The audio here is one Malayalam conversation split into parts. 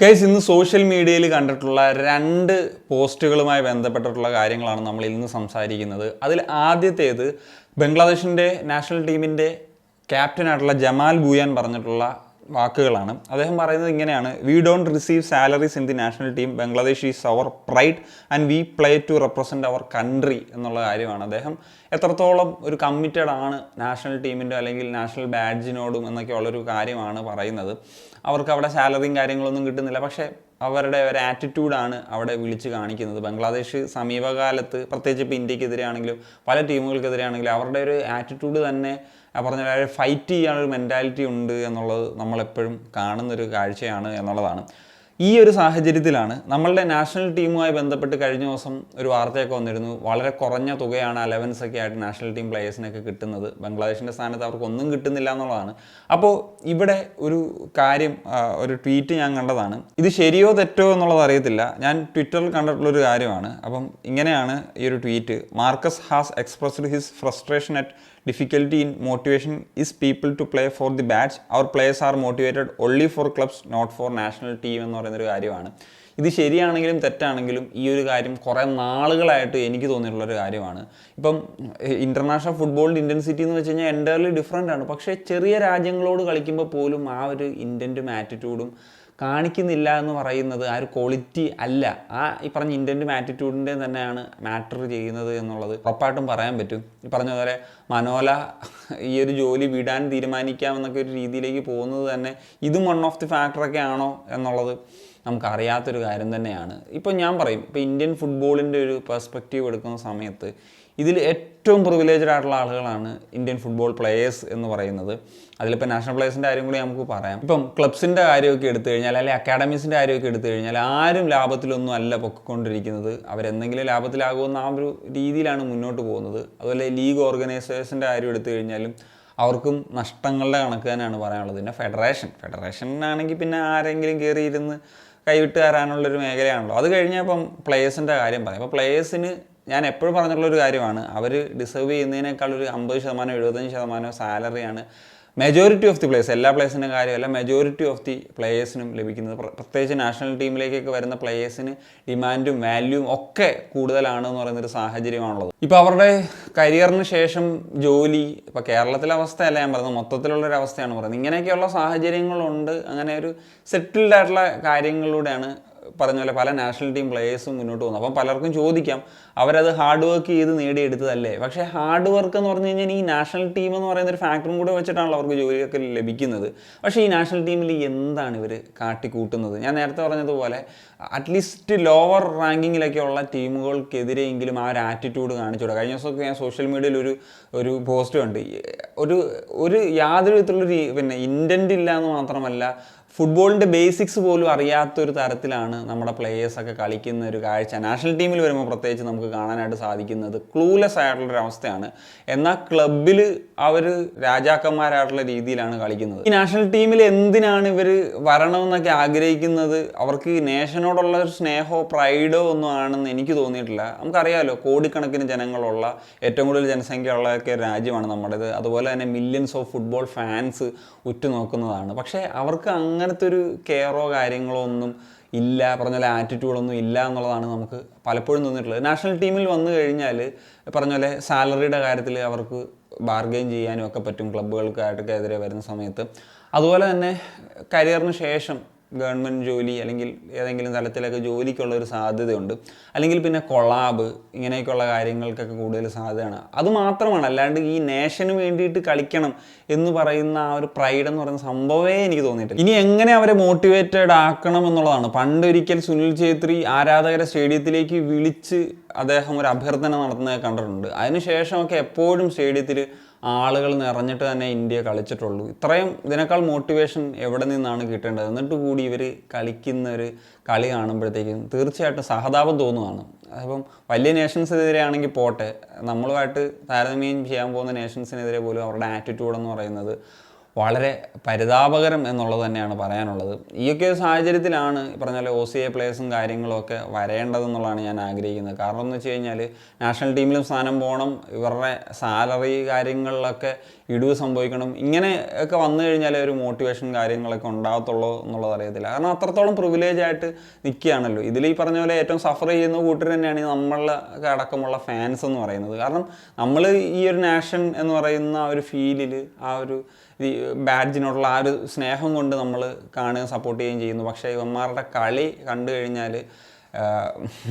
ഗൈസ് ഇന്ന് സോഷ്യൽ മീഡിയയിൽ കണ്ടിട്ടുള്ള രണ്ട് പോസ്റ്റുകളുമായി ബന്ധപ്പെട്ടിട്ടുള്ള കാര്യങ്ങളാണ് നമ്മൾ ഇന്ന് സംസാരിക്കുന്നത്. അതിൽ ആദ്യത്തേത് ബംഗ്ലാദേശിന്റെ നാഷണൽ ടീമിന്റെ ക്യാപ്റ്റനായിട്ടുള്ള ജമാൽ ബൂയാൻ പറഞ്ഞിട്ടുള്ള വാക്കുകളാണ്. അദ്ദേഹം പറയുന്നത് ഇങ്ങനെയാണ്. We don't receive salaries in the national team Bangladesh is our pride and we play to represent our country എന്നുള്ള കാര്യമാണ് അദ്ദേഹം. എത്രത്തോളം ഒരു കമ്മിറ്റഡ് ആണ് നാഷണൽ ടീമിന്റെ അല്ലെങ്കിൽ നാഷണൽ ബാഡ്ജിനോടും എന്നൊക്കെയുള്ളൊരു കാര്യമാണ് പറയുന്നത്. അവർക്ക് അവിടെ സാലറിയും കാര്യങ്ങളൊന്നും കിട്ടുന്നില്ല. പക്ഷേ അവരുടെ ഒരു ആറ്റിറ്റ്യൂഡാണ് അവിടെ വിളിച്ച് കാണിക്കുന്നത്. ബംഗ്ലാദേശ് സമീപകാലത്ത് പ്രത്യേകിച്ച് ഇപ്പോൾ ഇന്ത്യക്കെതിരെ ആണെങ്കിലും പല ടീമുകൾക്കെതിരെ ആണെങ്കിലും അവരുടെ ഒരു ആറ്റിറ്റ്യൂഡ് തന്നെ പറഞ്ഞാൽ പറഞ്ഞ പോലെ ഫൈറ്റ് ചെയ്യാനൊരു മെന്റാലിറ്റി ഉണ്ട് എന്നുള്ളത് നമ്മളെപ്പോഴും കാണുന്നൊരു കാഴ്ചയാണ് എന്നുള്ളതാണ്. ഈ ഒരു സാഹചര്യത്തിലാണ് നമ്മളുടെ നാഷണൽ ടീമുമായി ബന്ധപ്പെട്ട് കഴിഞ്ഞ ദിവസം ഒരു വാർത്തയൊക്കെ വന്നിരുന്നു. വളരെ കുറഞ്ഞ തുകയാണ് അലവൻസ് ഒക്കെ ആയിട്ട് നാഷണൽ ടീം പ്ലേയേഴ്സിനൊക്കെ കിട്ടുന്നത്. ബംഗ്ലാദേശിന്റെ സ്ഥാനത്ത് അവർക്ക് ഒന്നും കിട്ടുന്നില്ല എന്നുള്ളതാണ്. അപ്പോൾ ഇവിടെ ഒരു കാര്യം ഒരു ട്വീറ്റ് ഞാൻ കണ്ടതാണ്. ഇത് ശരിയോ തെറ്റോ എന്നുള്ളത് അറിയത്തില്ല. ഞാൻ ട്വിറ്ററിൽ കണ്ടിട്ടുള്ളൊരു കാര്യമാണ്. അപ്പം ഇങ്ങനെയാണ് ഈ ഒരു tweet Marcus has expressed his frustration at difficulty in motivation is people to play for the batch our players are motivated only for clubs not for national team എന്ന് പറയുന്നൊരു കാര്യമാണ്. ഇത് ശരിയാണെങ്കിലും തെറ്റാണെങ്കിലും ഈ ഒരു കാര്യം കുറേ നാളുകളായിട്ട് എനിക്ക് തോന്നിയിട്ടുള്ളൊരു കാര്യമാണ്. ഇപ്പം ഇന്റർനാഷണൽ ഫുട്ബോളിന്റെ ഇന്റൻസിറ്റി എന്ന് വെച്ച് കഴിഞ്ഞാൽ എന്റയർലി ഡിഫറെന്റ് ആണ്. പക്ഷേ ചെറിയ രാജ്യങ്ങളോട് കളിക്കുമ്പോൾ പോലും ആ ഒരു ഇന്റന്റും ആറ്റിറ്റ്യൂഡും കാണിക്കുന്നില്ല എന്ന് പറയുന്നത് ആ ഒരു ക്വാളിറ്റി അല്ല. ആ ഈ പറഞ്ഞ ഇന്റന്റും ആറ്റിറ്റ്യൂഡിന്റെ തന്നെയാണ് മാറ്റർ ചെയ്യുന്നത് എന്നുള്ളത് ഉറപ്പായിട്ടും പറയാൻ പറ്റും. ഈ പറഞ്ഞ പോലെ മനോല ഈ ഒരു ജോലി വിടാൻ തീരുമാനിക്കാം എന്നൊക്കെ ഒരു രീതിയിലേക്ക് പോകുന്നത് തന്നെ ഇതും വൺ ഓഫ് ദി ഫാക്ടറൊക്കെ ആണോ എന്നുള്ളത് നമുക്കറിയാത്തൊരു കാര്യം തന്നെയാണ്. ഇപ്പോൾ ഞാൻ പറയും ഇപ്പോൾ ഇന്ത്യൻ ഫുട്ബോളിന്റെ ഒരു പെർസ്പെക്റ്റീവ് എടുക്കുന്ന സമയത്ത് ഇതിൽ ഏറ്റവും പ്രിവിലേജ്ഡ് ആയിട്ടുള്ള ആളുകളാണ് ഇന്ത്യൻ ഫുട്ബോൾ പ്ലേയേഴ്സ് എന്ന് പറയുന്നത്. അതിലിപ്പോൾ നാഷണൽ പ്ലേയേഴ്സിന്റെ കാര്യം കൂടി നമുക്ക് പറയാം. ഇപ്പം ക്ലബ്സിന്റെ കാര്യമൊക്കെ എടുത്തു കഴിഞ്ഞാൽ അല്ലെങ്കിൽ അക്കാഡമീസിന്റെ കാര്യമൊക്കെ എടുത്തു കഴിഞ്ഞാൽ ആരും ലാഭത്തിലൊന്നും അല്ല പൊക്കിക്കൊണ്ടിരിക്കുന്നത് അവരെന്തെങ്കിലും ലാഭത്തിലാകുമെന്ന ആ ഒരു രീതിയിലാണ് മുന്നോട്ട് പോകുന്നത്. അതുപോലെ ലീഗ് ഓർഗനൈസേഷന്റെ കാര്യം എടുത്തു കഴിഞ്ഞാലും അവർക്കും നഷ്ടങ്ങളുടെ കണക്ക് തന്നെയാണ് പറയാനുള്ളത്. പിന്നെ ഫെഡറേഷൻ ഫെഡറേഷനാണെങ്കിൽ പിന്നെ ആരെങ്കിലും കയറിയിരുന്ന് കൈവിട്ട് തരാനുള്ളൊരു മേഖലയാണല്ലോ. അത് കഴിഞ്ഞാൽ ഇപ്പം പ്ലേയേഴ്സിന്റെ കാര്യം പറയാം. അപ്പോൾ പ്ലേയേഴ്സിന് ഞാൻ എപ്പോഴും പറഞ്ഞിട്ടുള്ള ഒരു കാര്യമാണ്. അവർ ഡിസേർവ് ചെയ്യുന്നതിനേക്കാൾ ഒരു അമ്പത് ശതമാനം എഴുപത്തഞ്ച് ശതമാനം സാലറിയാണ് മെജോറിറ്റി ഓഫ് ദി പ്ലേയേഴ്സ് എല്ലാ പ്ലേയേഴ്സിന്റെ കാര്യമല്ല മെജോറിറ്റി ഓഫ് ദി പ്ലേയേഴ്സിനും ലഭിക്കുന്നത്. പ്ര- പ്രത്യേകിച്ച് നാഷണൽ ടീമിലേക്കൊക്കെ വരുന്ന പ്ലേയേഴ്സിന് ഡിമാൻഡും വാല്യൂവും ഒക്കെ കൂടുതലാണ് എന്ന് പറയുന്നൊരു സാഹചര്യമാണുള്ളത്. ഇപ്പോൾ അവരുടെ കരിയറിന് ശേഷം ജോലി ഇപ്പോൾ കേരളത്തിലെ അവസ്ഥയല്ല ഞാൻ പറയുന്നത് മൊത്തത്തിലുള്ളൊരു അവസ്ഥയാണ് പറയുന്നത്. ഇങ്ങനെയൊക്കെയുള്ള സാഹചര്യങ്ങളുണ്ട്. അങ്ങനെ ഒരു സെറ്റിൽഡ് ആയിട്ടുള്ള കാര്യങ്ങളിലൂടെയാണ് പറഞ്ഞ പോലെ പല നാഷണൽ ടീം പ്ലേയേഴ്സും മുന്നോട്ട് പോകുന്നു. അപ്പം പലർക്കും ചോദിക്കാം അവരത് ഹാർഡ് വർക്ക് ചെയ്ത് നേടിയെടുത്തതല്ലേ? പക്ഷേ ഹാർഡ് വർക്ക് എന്ന് പറഞ്ഞു കഴിഞ്ഞാൽ ഈ നാഷണൽ ടീം എന്ന് പറയുന്ന ഒരു ഫാക്ടറും കൂടെ വെച്ചിട്ടാണല്ലോ അവർക്ക് ജോലിയൊക്കെ ലഭിക്കുന്നത്. പക്ഷേ ഈ നാഷണൽ ടീമിൽ എന്താണ് ഇവർ കാട്ടിക്കൂട്ടുന്നത്? ഞാൻ നേരത്തെ പറഞ്ഞതുപോലെ അറ്റ്ലീസ്റ്റ് ലോവർ റാങ്കിങ്ങിലൊക്കെയുള്ള ടീമുകൾക്കെതിരെയെങ്കിലും ആ ഒരു ആറ്റിറ്റ്യൂഡ് കാണിച്ചുകൂടെ? കഴിഞ്ഞ ദിവസമൊക്കെ ഞാൻ സോഷ്യൽ മീഡിയയിൽ ഒരു ഒരു പോസ്റ്റ് കണ്ട്. ഒരു ഒരു യാതൊരു വിധത്തിലുള്ളൊരു പിന്നെ ഇന്റന്റ് ഇല്ല എന്ന് മാത്രമല്ല ഫുട്ബോളിന്റെ ബേസിക്സ് പോലും അറിയാത്തൊരു തരത്തിലാണ് നമ്മുടെ പ്ലേയേഴ്സൊക്കെ കളിക്കുന്ന ഒരു കാഴ്ച. നാഷണൽ ടീമിൽ വരുമ്പോൾ പ്രത്യേകിച്ച് നമുക്ക് കാണാനായിട്ട് സാധിക്കുന്നത് ക്ലൂലെസ് ആയിട്ടുള്ളൊരു അവസ്ഥയാണ്. എന്നാൽ ക്ലബിൽ അവർ രാജാക്കന്മാരായിട്ടുള്ള രീതിയിലാണ് കളിക്കുന്നത്. ഈ നാഷണൽ ടീമിൽ എന്തിനാണ് ഇവർ വരണമെന്നൊക്കെ ആഗ്രഹിക്കുന്നത്? അവർക്ക് നേഷനോടുള്ള ഒരു സ്നേഹമോ പ്രൈഡോ ഒന്നും ആണെന്ന് എനിക്ക് തോന്നിയിട്ടില്ല. നമുക്കറിയാമല്ലോ കോടിക്കണക്കിന് ജനങ്ങളുള്ള ഏറ്റവും കൂടുതൽ ജനസംഖ്യയുള്ളൊക്കെ രാജ്യമാണ് നമ്മുടേത്. അതുപോലെ തന്നെ മില്യൺസ് ഓഫ് ഫുട്ബോൾ ഫാൻസ് ഉറ്റുനോക്കുന്നതാണ്. പക്ഷേ അവർക്ക് അങ്ങനത്തെ ഒരു കെയറോ കാര്യങ്ങളോ ഒന്നും ഇല്ല പറഞ്ഞ പോലെ ആറ്റിറ്റ്യൂഡൊന്നും ഇല്ല എന്നുള്ളതാണ് നമുക്ക് പലപ്പോഴും തോന്നിയിട്ടുള്ളത്. നാഷണൽ ടീമിൽ വന്നു കഴിഞ്ഞാൽ പറഞ്ഞ പോലെ സാലറിയുടെ കാര്യത്തിൽ അവർക്ക് ബാർഗെയിൻ ചെയ്യാനും ഒക്കെ പറ്റും ക്ലബ്ബുകൾക്കായിട്ടൊക്കെ എതിരെ വരുന്ന സമയത്ത്. അതുപോലെ തന്നെ കരിയറിന് ശേഷം ഗവൺമെന്റ് ജോലി അല്ലെങ്കിൽ ഏതെങ്കിലും തലത്തിലൊക്കെ ജോലിക്കുള്ള ഒരു സാധ്യതയുണ്ട്. അല്ലെങ്കിൽ പിന്നെ കൊളാബ് ഇങ്ങനെയൊക്കെയുള്ള കാര്യങ്ങൾക്കൊക്കെ കൂടുതൽ സാധ്യതയാണ്. അത് മാത്രമാണ്. അല്ലാണ്ട് ഈ നേഷന് വേണ്ടിയിട്ട് കളിക്കണം എന്ന് പറയുന്ന ആ ഒരു പ്രൈഡ് എന്ന് പറയുന്ന സംഭവമേ എനിക്ക് തോന്നിയിട്ടില്ല. ഇനി എങ്ങനെ അവരെ മോട്ടിവേറ്റഡ് ആക്കണം എന്നുള്ളതാണ്. പണ്ടൊരിക്കൽ സുനിൽ ഛേത്രി ആരാധകരെ സ്റ്റേഡിയത്തിലേക്ക് വിളിച്ച് അദ്ദേഹം ഒരു അഭ്യർത്ഥന നടത്തുന്നത് കണ്ടിട്ടുണ്ട്. അതിനുശേഷമൊക്കെ എപ്പോഴും സ്റ്റേഡിയത്തിൽ ആളുകൾ നിറഞ്ഞിട്ട് തന്നെ ഇന്ത്യ കളിച്ചിട്ടുള്ളൂ. ഇത്രയും ഇതിനേക്കാൾ മോട്ടിവേഷൻ എവിടെ നിന്നാണ് കിട്ടേണ്ടത്? എന്നിട്ട് കൂടി ഇവർ കളിക്കുന്ന ഒരു കളി കാണുമ്പോഴത്തേക്കും തീർച്ചയായിട്ടും സഹതാപം തോന്നുവാണ്. അപ്പം വലിയ നേഷൻസിനെതിരെ ആണെങ്കിൽ പോട്ടെ. നമ്മളുമായിട്ട് താരതമ്യം ചെയ്യാൻ പോകുന്ന നേഷൻസിനെതിരെ പോലും അവരുടെ ആറ്റിറ്റ്യൂഡ് എന്ന് പറയുന്നത് വളരെ പരിതാപകരം എന്നുള്ളത് തന്നെയാണ് പറയാനുള്ളത്. ഈയൊക്കെ ഒരു സാഹചര്യത്തിലാണ് ഈ പറഞ്ഞ പോലെ ഒ സി എ പ്ലേയേഴ്സും കാര്യങ്ങളും ഒക്കെ വരേണ്ടതെന്നുള്ളതാണ് ഞാൻ ആഗ്രഹിക്കുന്നത്. കാരണം എന്ന് വെച്ച് കഴിഞ്ഞാൽ നാഷണൽ ടീമിലും സ്ഥാനം പോകണം ഇവരുടെ സാലറി കാര്യങ്ങളിലൊക്കെ ഇടിവ് സംഭവിക്കണം ഇങ്ങനെ ഒക്കെ വന്നു കഴിഞ്ഞാൽ ഒരു മോട്ടിവേഷൻ കാര്യങ്ങളൊക്കെ ഉണ്ടാകത്തുള്ളൂ എന്നുള്ളത് അറിയത്തില്ല. കാരണം അത്രത്തോളം പ്രിവിലേജ് ആയിട്ട് നിൽക്കുകയാണല്ലോ. ഇതിൽ ഈ പറഞ്ഞ പോലെ ഏറ്റവും സഫർ ചെയ്യുന്ന കൂട്ടർ തന്നെയാണ് ഈ നമ്മളൊക്കെ അടക്കമുള്ള ഫാൻസ് എന്ന് പറയുന്നത്. കാരണം നമ്മൾ ഈ ഒരു നാഷൻ എന്ന് പറയുന്ന ആ ഒരു ഫീലിൽ ആ ഒരു ഈ ബാഡ്ജിനോടുള്ള ആ ഒരു സ്നേഹം കൊണ്ട് നമ്മൾ കാണുകയും സപ്പോർട്ട് ചെയ്യുകയും ചെയ്യുന്നു. പക്ഷേ ഇവന്മാരുടെ കളി കണ്ടു കഴിഞ്ഞാൽ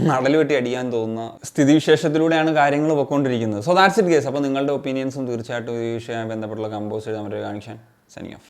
നടൽ വെട്ടി അടിക്കാൻ തോന്നുന്ന സ്ഥിതിവിശേഷത്തിലൂടെയാണ് കാര്യങ്ങൾ പൊയ്ക്കൊണ്ടിരിക്കുന്നത് സോ ദാറ്റ്സ് ഇറ്റ് കേസ് അപ്പോൾ നിങ്ങളുടെ ഒപ്പീനിയൻസും തീർച്ചയായിട്ടും ഈ വിഷയവുമായി ബന്ധപ്പെട്ടുള്ള കമ്പോസ് ചെയ്ത് നമ്മുടെ കാണിക്കാൻ സനി ഓഫ്